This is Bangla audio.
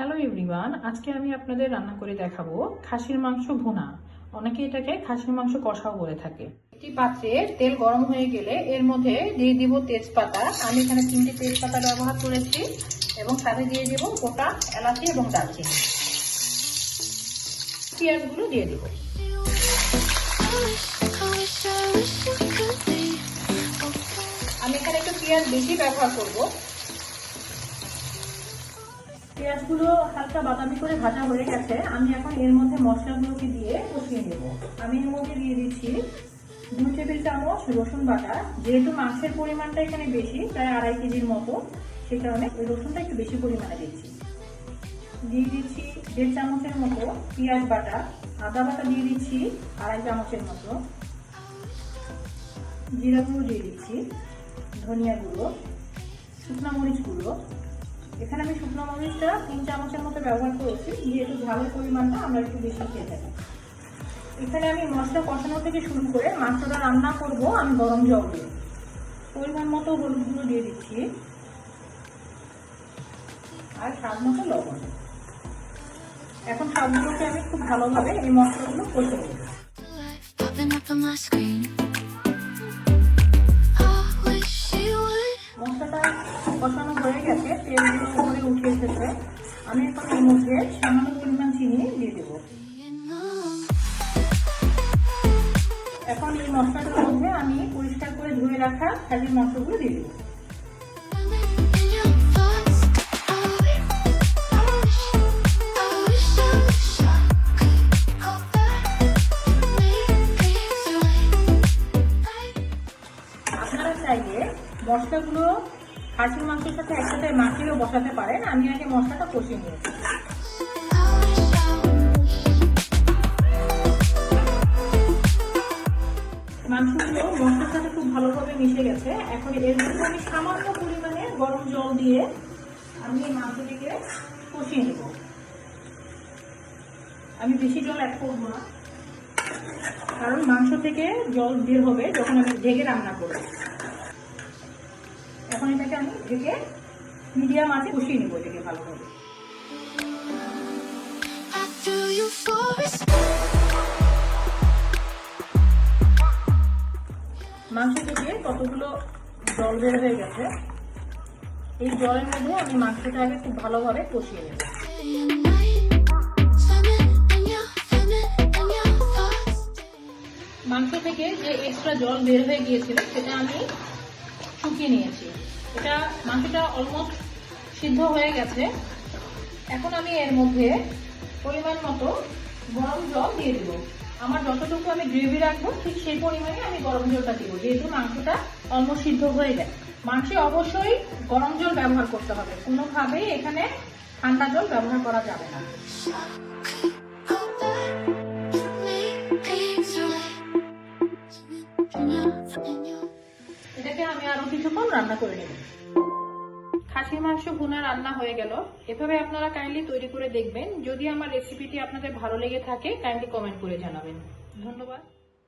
হ্যালো এভরিওয়ান আজকে আমি আপনাদের রান্না করে দেখাবো খাসির মাংস ভুনা। অনেকে এটাকে খাসির মাংস কষাও বলে থাকে। একটি পাত্রে তেল গরম হয়ে গেলে এর মধ্যে দিয়ে দিব তেজপাতা। আমি এখানে তিনটি তেজপাতা ব্যবহার করেছি এবং সাথে দিয়ে দেব গোটা এলাচি এবং দারচিনি। পেঁয়াজগুলো দিয়ে দিব। আমি এখানে একটু পেঁয়াজ বেশি ব্যবহার করব। পেঁয়াজগুলো হালকা বাদামি করে ভাজা হয়ে গেছে, আমি এখন এর মধ্যে মশলাগুলোকে দিয়ে কষিয়ে নেব। আমি এর মধ্যে দিয়ে দিচ্ছি দু টেবিল চামচ রসুন বাটা। যেহেতু মাংসের পরিমাণটা এখানে বেশি, প্রায় আড়াই কেজির মতো, সে কারণে ওই রসুনটা একটু বেশি পরিমাণে দিচ্ছি। দিয়ে দিচ্ছি দেড় চামচের মতো পেঁয়াজ বাটা, আদা বাটা দিয়ে দিচ্ছি আড়াই চামচের মতো। জিরা গুঁড়ো দিয়ে দিচ্ছি, ধনিয়া গুঁড়ো, শুকনো মরিচ গুঁড়ো এখানে আমি শুকনো মরিচটা তিন চামচের মতো ব্যবহার করেছি যেহেতু ঝালের পরিমাণটা আমরা একটু বেশি খেয়ে থাকি এখানে আমি মশলা কষানো থেকে শুরু করে মাংসটা রান্না করব আমি গরম জল। দিয়ে পরিমাণ মতো হলুদ গুঁড়ো দিয়ে দিচ্ছি। আর স্বাদ মতো লবণ। এখন সবগুলোকে আমি খুব ভালোভাবে এই মশলাগুলো কষে নেব. মশলাটা কষানো হয়ে গেছে তেলগুলো উপরে উঠে এসেছে আমি এখন এর মধ্যে সামান্য পরিমাণ চিনি দিয়ে দেবো। এখন এই মশলাটার মধ্যে আমি পরিষ্কার করে ধুয়ে রাখা খালি মশলাগুলো দিয়ে দেবো। মশলাগুলো খাসির মাংসের সাথে একসাথে মাখিয়েও বসাতে পারেন। আমি আগে মশলাটা কষিয়ে নিয়েছি। মাংসগুলো মশলার সাথে খুব ভালোভাবে মিশে গেছে। এখন এর মধ্যে আমি সামান্য পরিমাণে গরম জল দিয়ে আমি মাংসটিকে কষিয়ে নেব। আমি বেশি জল অ্যাড করব না। কারণ মাংস থেকে জল বের হবে যখন আমি ঢেকে রান্না করব। এখন এটাকে আমি ঢেকে মিডিয়াম আছে বসিয়ে নেব এটাকে for a মাংস থেকে কতগুলো জল বের হয়ে গেছে এই জলের মধ্যে আমি মাংসটা আগে খুব ভালোভাবে কষিয়ে নেব. মাংস থেকে যে এক্সট্রা জল বের হয়ে গিয়েছিল সেটা আমি শুকিয়ে নিয়েছি। এটা মাংসটা অলমোস্ট সিদ্ধ হয়ে গেছে। এখন আমি এর মধ্যে পরিমাণ মতো গরম জল দিয়ে দেবো। আমার যতটুকু আমি গ্রেভি রাখব, ঠিক সেই পরিমাণে আমি গরম জলটা দিব। যেহেতু মাংসটা অলমোস্ট সিদ্ধ হয়ে যায় মাংসে অবশ্যই গরম জল ব্যবহার করতে হবে। কোনোভাবেই এখানে ঠান্ডা জল ব্যবহার করা যাবে না। আরও কিছুক্ষণ রান্না করে নেবেন খাসির মাংস, ভুনা রান্না হয়ে গেল। এভাবে আপনারা কাইন্ডলি তৈরি করে দেখবেন। যদি আমার রেসিপিটি আপনাদের ভালো লেগে থাকে কাইন্ডলি কমেন্ট করে জানাবেন। ধন্যবাদ।